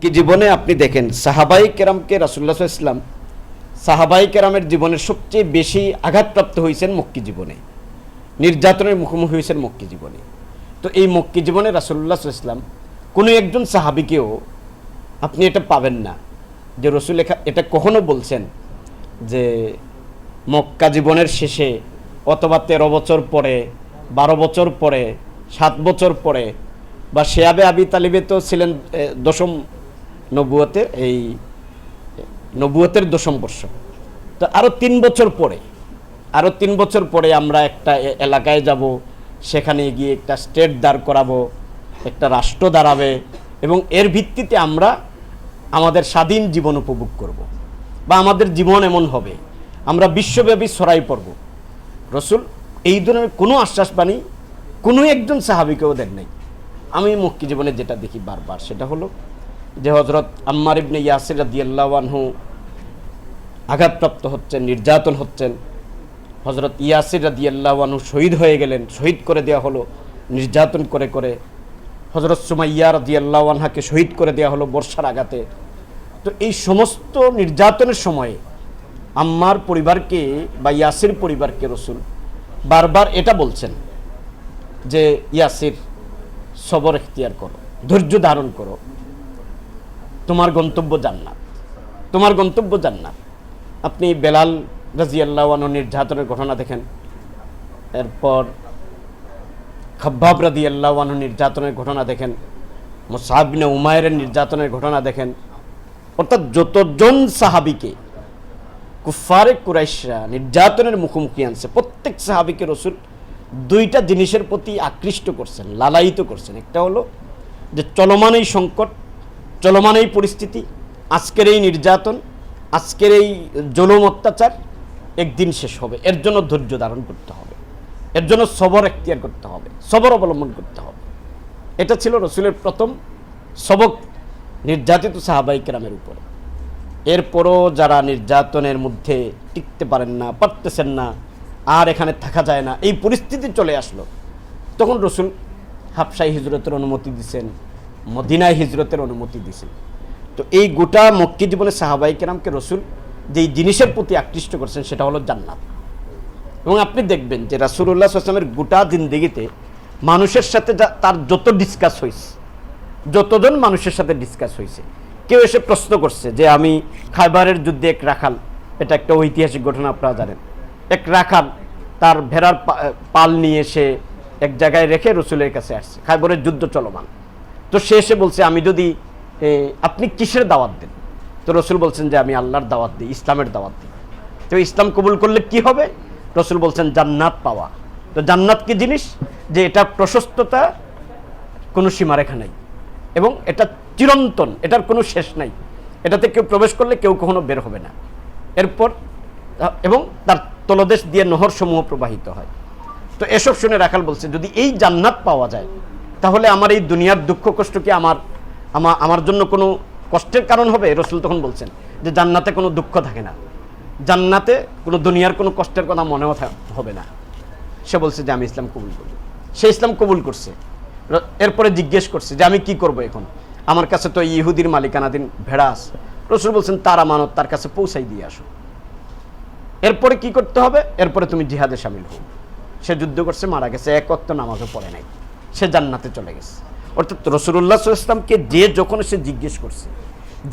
কি জীবনে আপনি দেখেন, সাহাবাই কেরামকে রাসুল্লাহ ইসলাম সাহাবাই কেরামের জীবনের সবচেয়ে বেশি আঘাতপ্রাপ্ত হয়েছেন মক্কি জীবনে। নির্যাতনের মুখোমুখি হয়েছেন মক্কি জীবনে। তো এই মক্কি জীবনে রাসুল্লাহ ইসলাম কোনো একজন সাহাবিকেও আপনি এটা পাবেন না। যে রসুল এটা কখনো বলছেন যে মক্কা জীবনের শেষে অথবা তেরো বছর পরে, বারো বছর পরে, সাত বছর পরে বা শেয়াবে আবি তালিবে তো ছিলেন দশম নবুয়তের এই নবুয়তের দশম বর্ষ। তো আরও তিন বছর পরে আরও তিন বছর পরে আমরা একটা এলাকায় যাব, সেখানে গিয়ে একটা স্টেট দাঁড় করাবো, একটা রাষ্ট্র দাঁড়াবে এবং এর ভিত্তিতে আমরা আমাদের স্বাধীন জীবন উপভোগ করব। বা আমাদের জীবন এমন হবে। আমরা বিশ্বব্যাপী ছড়াই পড়ব। রসুল, এই ধরনের কোনো আশ্বাস বাণী কোনো একজন সাহাবিকেও দেন নাই। আমি মুক্তি জীবনে যেটা দেখি বারবার, সেটা হলো যে হজরত আম্মার ইবনে ইয়াসির রাদিয়াল্লাহু আঘাতপ্রাপ্ত হচ্ছেন, নির্যাতন হচ্ছেন। হজরত ইয়াসির রাদিয়াল্লাহু শহীদ হয়ে গেলেন, শহীদ করে দেওয়া হলো, নির্যাতন করে করে। হজরত সুমাইয়া রাদিয়াল্লাহু আনহাকে শহীদ করে দেওয়া হলো বর্ষার আঘাতে। তো এই সমস্ত নির্যাতনের সময়ে আম্মার পরিবারকে বা ইয়াসির পরিবারকে রসুল বারবার এটা বলছেন যে, ইয়াসির, সবর এখতিয়ার করো, ধৈর্য ধারণ করো। তোমার গন্তব্য জান্নাত। তোমার গন্তব্য জান্নাত। আপনি বেলাল রাজিয়াল্লাহ নির্যাতনের ঘটনা দেখেন। এরপর খব্বাব রাদি আল্লাহ নির্যাতনের ঘটনা দেখেন। মুসাহাবিনে উমায়ের নির্যাতনের ঘটনা দেখেন। অর্থাৎ যতজন সাহাবিকে কুফারে কুরাইশরা নির্যাতনের মুখোমুখি আনছে, প্রত্যেক সাহাবিকে রসুল দুইটা জিনিসের প্রতি আকৃষ্ট করছেন, লালায়িত করছেন। একটা হলো যে চলমান এই সংকট চলমান এই পরিস্থিতি, আজকের এই নির্যাতন, আজকের এই জলম অত্যাচার একদিন শেষ হবে। এর জন্য ধৈর্য ধারণ করতে হবে। এর জন্য সবর এখতিয়ার করতে হবে। সবর অবলম্বন করতে হবে। এটা ছিল রসুলের প্রথম সবক নির্যাতিত সাহাবাই কেরামের উপরে। এরপরও যারা নির্যাতনের মধ্যে টিকতে পারেন না, পারতেছেন না, আর এখানে থাকা যায় না, এই পরিস্থিতি চলে আসলো, তখন রসুল হাফসাই হিজরতের অনুমতি দিছেন। মদিনায় হিজরতের অনুমতি দিছেন তো এই গোটা মক্কি জীবনে সাহাবাই কেরামকে রসুল যেই জিনিসের প্রতি আকৃষ্ট করছেন সেটা হলো জান্নাত। এবং আপনি দেখবেন যে রাসুল্লাহ আসলামের গোটা জিন্দিগিতে মানুষের সাথে তার যত ডিসকাস হয়েছে যতজন মানুষের সাথে ডিসকাস হয়েছে কেউ এসে প্রশ্ন করছে যে আমি খাইবারের যুদ্ধে এক রাখাল, এটা একটা ঐতিহাসিক ঘটনা আপনারা জানেন। এক রাখাল তার ভেড়ার পাল নিয়ে এসে এক জায়গায় রেখে রসুলের কাছে আসছে। খাইবারের যুদ্ধ চলমান। তো সে এসে বলছে, আমি যদি আপনি কিসের দাওয়াত দেন? তো রসুল বলছেন যে, আমি আল্লাহর দাওয়াত দিই, ইসলামের দাওয়াত দিই। তো ইসলাম কবুল করলে কি হবে? রসুল বলছেন, জান্নাত পাওয়া। তো জান্নাত কি জিনিস? যে এটা প্রশস্ততা, কোনো সীমারেখা নাই। এবং এটা চিরন্তন, এটার কোনো শেষ নাই। এটাতে কেউ প্রবেশ করলে কেউ কখনো বের হবে না। এরপর, এবং তার তলদেশ দিয়ে নহর সমূহ প্রবাহিত হয়। তো এসব শুনে রাখাল বলছে, যদি এই জান্নাত পাওয়া যায় তাহলে আমার এই দুনিয়ার দুঃখ কষ্ট কি আমার আমার জন্য কোনো কষ্টের কারণ হবে? রসুল তখন বলছেন যে জান্নাতে কোনো দুঃখ থাকে না। জান্নাতে কোনো দুনিয়ার কোনো কষ্টের কথা মনেও হবে না। সে বলছে যে আমি ইসলাম কবুল করব সে ইসলাম কবুল করছে। এরপরে জিজ্ঞেস করছে যে আমি কি করব এখন? আমার কাছে তো ইহুদির মালিকানাধীন ভেড়া আছে। রসুল বলছেন, তার আমানত তার কাছে পৌঁছাই দিয়ে আসো। এরপরে কি করতে হবে? এরপরে তুমি জিহাদে সামিল হও। সে যুদ্ধ করছে, মারা গেছে। এক অক্ত নামাজও পড়ে নাই। সে জান্নাতে চলে গেছে। অর্থাৎ রসুল্লাহ ইসলামকে যে যখন সে জিজ্ঞেস করছে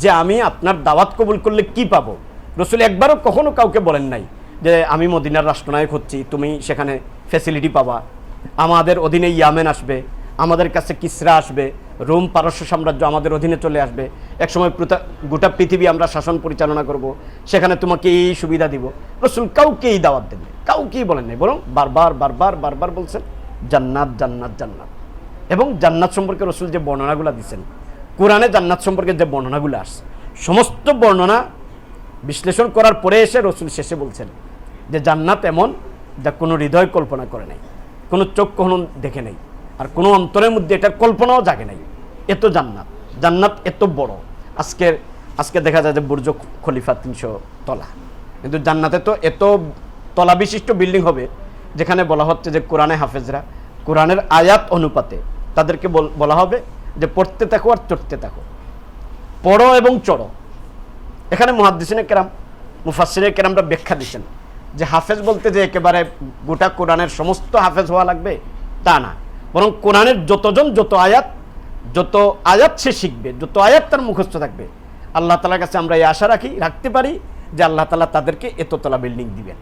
যে আমি আপনার দাওয়াত কবুল করলে কি পাবো, রসুল একবারও কখনো কাউকে বলেন নাই যে আমি মদিনার রাষ্ট্রনায়ক হচ্ছি, তুমি সেখানে ফ্যাসিলিটি পাবা। আমাদের অধীনে ইয়ামেন আসবে, আমাদের কাছে কিসরা আসবে, রোম পারস্য সাম্রাজ্য আমাদের অধীনে চলে আসবে। একসময় গোটা পৃথিবী আমরা শাসন পরিচালনা করব, সেখানে তোমাকে এই সুবিধা দিব। রসুল কাউকেই দাওয়াত দেন কাউকেই বলেন নাই বরং বারবার বারবার বারবার বলছেন, জান্নাত জান্নাত জান্নাত। এবং জান্নাত সম্পর্কে রসুল যে বর্ণনাগুলো দিচ্ছেন কোরআনে জান্নাত সম্পর্কে যে বর্ণনাগুলো আসছে, সমস্ত বর্ণনা বিশ্লেষণ করার পরে এসে রসুল শেষে বলছেন যে জান্নাত এমন যা কোনো হৃদয় কল্পনা করে নাই, কোনো চোখ কখনো দেখে নেই, আর কোনো অন্তরের মধ্যে এটার কল্পনাও জাগে নাই। এত জান্নাত জান্নাত এত বড়। আজকে আজকে দেখা যায় যে বুর্জ খলিফা তিনশো তলা। কিন্তু জান্নাতে তো এত তলা বিশিষ্ট বিল্ডিং হবে, যেখানে বলা হচ্ছে যে কোরআনে হাফেজরা, কোরআনের আয়াত অনুপাতে তাদেরকে বল- হবে যে পড়তে থাকো আর চড়তে থাকো। পড়ো এবং চড়ো। এখানে মহাদ্দিসিনে কেরাম মুফাসিনে কেরামরা ব্যাখ্যা দিচ্ছেন যে হাফেজ বলতে যে একেবারে গোটা কোরআনের সমস্ত হাফেজ হওয়া লাগবে, তা না। বরং কোরআনের যতজন যত আয়াত যত আয়াত সে শিখবে, যত আয়াত তার মুখস্থ থাকবে, আল্লাহ তালার কাছে আমরা এই আশা রাখি, রাখতে পারি যে আল্লাহ তালা তাদেরকে এততলা বিল্ডিং দিবেন।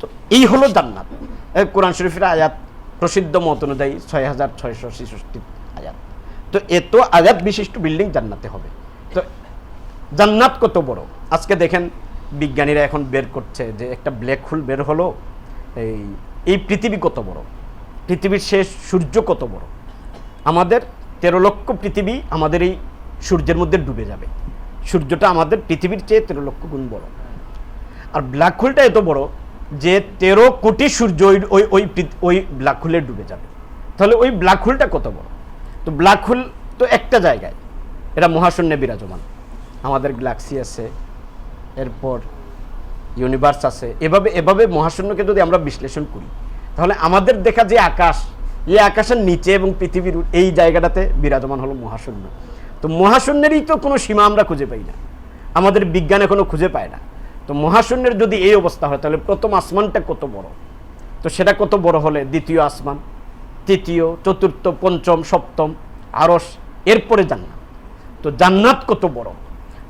তো এই হলো জান্নাত। কোরআন শরীফের আয়াত প্রসিদ্ধ মত অনুযায়ী ছয় হাজার ছয়শো ছেষট্টি আয়াত তো এত আজাদ বিশিষ্ট বিল্ডিং জান্নাতে হবে। তো জান্নাত কত বড়? আজকে দেখেন বিজ্ঞানীরা এখন বের করছে যে একটা ব্ল্যাক হোল বের হলো, এই এই পৃথিবী কত বড়? পৃথিবীর শেষ সূর্য কত বড়? আমাদের তেরো লক্ষ পৃথিবী আমাদের এই সূর্যের মধ্যে ডুবে যাবে। সূর্যটা আমাদের পৃথিবীর চেয়ে তেরো লক্ষ গুণ বড়। আর ব্ল্যাক হোলটা এত বড় যে তেরো কোটি সূর্য ওই ওই ওই ব্ল্যাক হোলে ডুবে যাবে। তাহলে ওই ব্ল্যাক হোলটা কত বড়? তো ব্ল্যাক হোল তো একটা জায়গায়। এটা মহাশূন্যে বিরাজমান। আমাদের গ্যালাক্সি আছে, এরপর ইউনিভার্স আছে। এভাবে এভাবে মহাশূন্যকে যদি আমরা বিশ্লেষণ করি, তাহলে আমাদের দেখা যে আকাশ, এই আকাশের নিচে এবং পৃথিবীর এই জায়গাটাতে বিরাজমান হলো মহাশূন্য। তো মহাশূন্যেরই তো কোনো সীমা আমরা খুঁজে পাই না। আমাদের বিজ্ঞান এখনও খুঁজে পায় না। তো মহাশূন্যের যদি এই অবস্থা হয়, তাহলে প্রথম আসমানটা কত বড়? তো সেটা কত বড় হলে দ্বিতীয় আসমান, তৃতীয়, চতুর্থ, পঞ্চম, সপ্তম আরস এরপরে জান্নাত। তো জান্নাত কত বড়?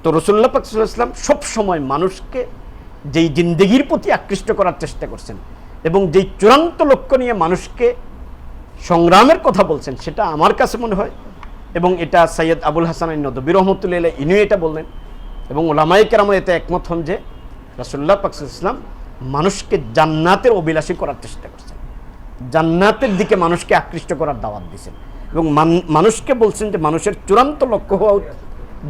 তো রসুল্লাহ পাকসাল্লাম সব সময় মানুষকে যেই জিন্দগির প্রতি আকৃষ্ট করার চেষ্টা করছেন এবং যেই চূড়ান্ত লক্ষ্য নিয়ে মানুষকে সংগ্রামের কথা বলছেন, সেটা আমার কাছে মনে হয় এবং এটা সৈয়দ আবুল হাসান নদবী রহমতুল্লাহ ইনিও এটা বললেন এবং ওলামাই এতে একমত হন যে রাসুল্লাহ পাকসাল্লাম মানুষকে জান্নাতের অভিলাষী করার চেষ্টা করছেন। জান্নাতের দিকে মানুষকে আকৃষ্ট করার দাওয়াত দিয়েছেন এবং মান- মানুষকে বলছেন যে মানুষের চূড়ান্ত লক্ষ্য হওয়া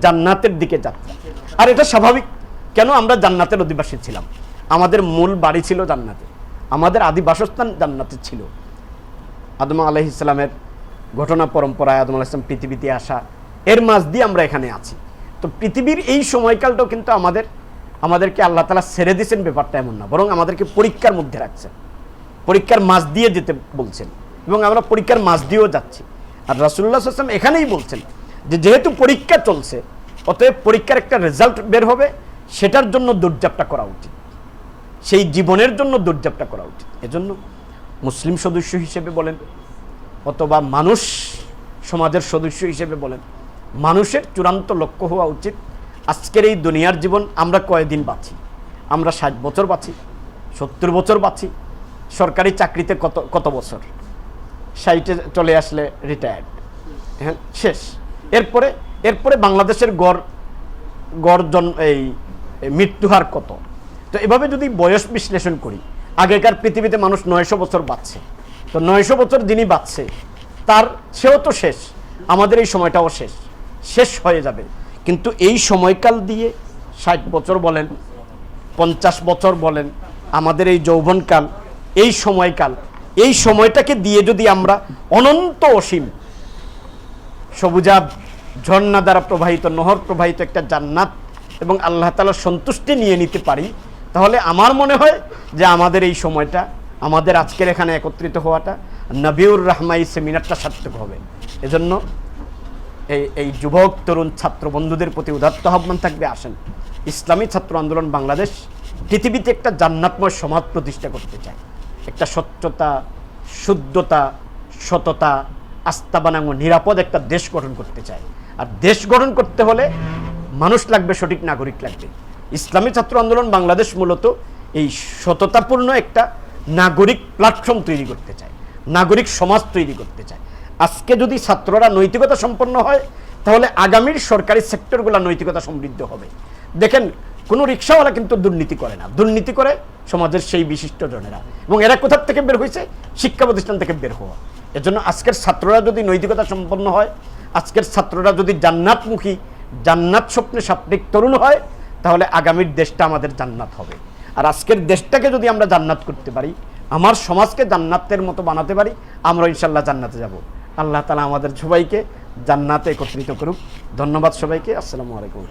জান্নাতের দিকে যাত্রা। আর এটা স্বাভাবিক। কেন আমরা জান্নাতের অধিবাসী ছিলাম? আমাদের মূল বাড়ি ছিল জান্নাতে। আমাদের আদি বাসস্থান জান্নাতে ছিল। আদম আলাহ ইসলামের ঘটনা পরম্পরায় আদম আলাহ ইসলাম পৃথিবীতে আসা, এর মাঝ দিয়ে আমরা এখানে আছি। তো পৃথিবীর এই সময়কালটাও কিন্তু আমাদের আমাদেরকে আল্লাহ তালা ছেড়ে দিয়েছেন, ব্যাপারটা এমন না। বরং আমাদেরকে পরীক্ষার মধ্যে রাখছেন। পরীক্ষার মাঝ দিয়ে যেতে বলছেন। এবং আমরা পরীক্ষার মাঝ দিয়েও যাচ্ছি। আর রাসুল্লাহ আসলাম এখানেই বলছেন যে, যেহেতু পরীক্ষা চলছে, অতএব পরীক্ষার একটা রেজাল্ট বের হবে, সেটার জন্য দৌড়জাপটা করা উচিত। সেই জীবনের জন্য দৌড়জাপটা করা উচিত। এজন্য মুসলিম সদস্য হিসেবে বলেন, অথবা মানুষ সমাজের সদস্য হিসেবে বলেন, মানুষের চূড়ান্ত লক্ষ্য হওয়া উচিত। আজকের এই দুনিয়ার জীবন আমরা কয়দিন বাঁচি? আমরা ষাট বছর বাঁচি? সত্তর বছর বাঁচি? সরকারি চাকরিতে কত কত বছর? সাইটে চলে আসলে রিটায়ার্ড হ্যাঁ শেষ। এরপরে এরপরে বাংলাদেশের গড় গড় জন, এই এই মৃত্যুহার কত? তো এভাবে যদি বয়স বিশ্লেষণ করি, আগেকার পৃথিবীতে মানুষ নয়শো বছর বাঁচছে। তো নয়শো বছর যিনি বাঁচছে, তার, সেও তো শেষ। আমাদের এই সময়টাও শেষ। শেষ হয়ে যাবে। কিন্তু এই সময়কাল দিয়ে ষাট বছর বলেন, পঞ্চাশ বছর বলেন, আমাদের এই যৌবনকাল, এই সময়কাল, এই সময়টাকে দিয়ে যদি আমরা অনন্ত অসীম, সবুজাব ঝর্ণা দ্বারা প্রবাহিত, নহর প্রবাহিত একটা জান্নাত এবং আল্লাহ তালার সন্তুষ্টি নিয়ে নিতে পারি, তাহলে আমার মনে হয় যে আমাদের এই সময়টা, আমাদের আজকের এখানে একত্রিত হওয়াটা নবিউর রহমাই সেমিনারটা সার্থক হবে। এজন্য এই এই যুবক, তরুণ ছাত্র বন্ধুদের প্রতি উদাত্ত আহ্বান থাকবে, আসেন। ইসলামী ছাত্র আন্দোলন বাংলাদেশ পৃথিবীতে একটা জান্নাতময় সমাজ প্রতিষ্ঠা করতে চায়। একটা স্বচ্ছতা, শুদ্ধতা, সততা, আস্থাবানাঙ্গ, নিরাপদ একটা দেশ গঠন করতে চায়। আর দেশ গঠন করতে হলে মানুষ লাগবে, সঠিক নাগরিক লাগবে। ইসলামী ছাত্র আন্দোলন বাংলাদেশ মূলত এই সততাপূর্ণ একটা নাগরিক প্ল্যাটফর্ম তৈরি করতে চায়। নাগরিক সমাজ তৈরি করতে চায়। আজকে যদি ছাত্ররা নৈতিকতা সম্পন্ন হয়, তাহলে আগামীর সরকারি সেক্টরগুলো নৈতিকতা সমৃদ্ধ হবে। দেখেন, কোনো রিক্সাওয়ালা কিন্তু দুর্নীতি করে না। দুর্নীতি করে সমাজের সেই বিশিষ্ট জনেরা। এবং এরা কোথার থেকে বের হয়েছে? শিক্ষা প্রতিষ্ঠান থেকে বের হওয়া। এজন্য আজকের ছাত্ররা যদি নৈতিকতা সম্পন্ন হয়, আজকের ছাত্ররা যদি জান্নাতমুখী, জান্নাত স্বপ্নে সাপ্লিক তরুণ হয়, তাহলে আগামীর দেশটা আমাদের জান্নাত হবে। আর আজকের দেশটাকে যদি আমরা জান্নাত করতে পারি, আমার সমাজকে জান্নাতের মতো বানাতে পারি আমরা ইনশাল্লাহ জান্নাতে যাব। আল্লাহ তালা আমাদের সবাইকে জান্নাতে একত্রিত করুক। ধন্যবাদ সবাইকে। আসসালামু আলাইকুম।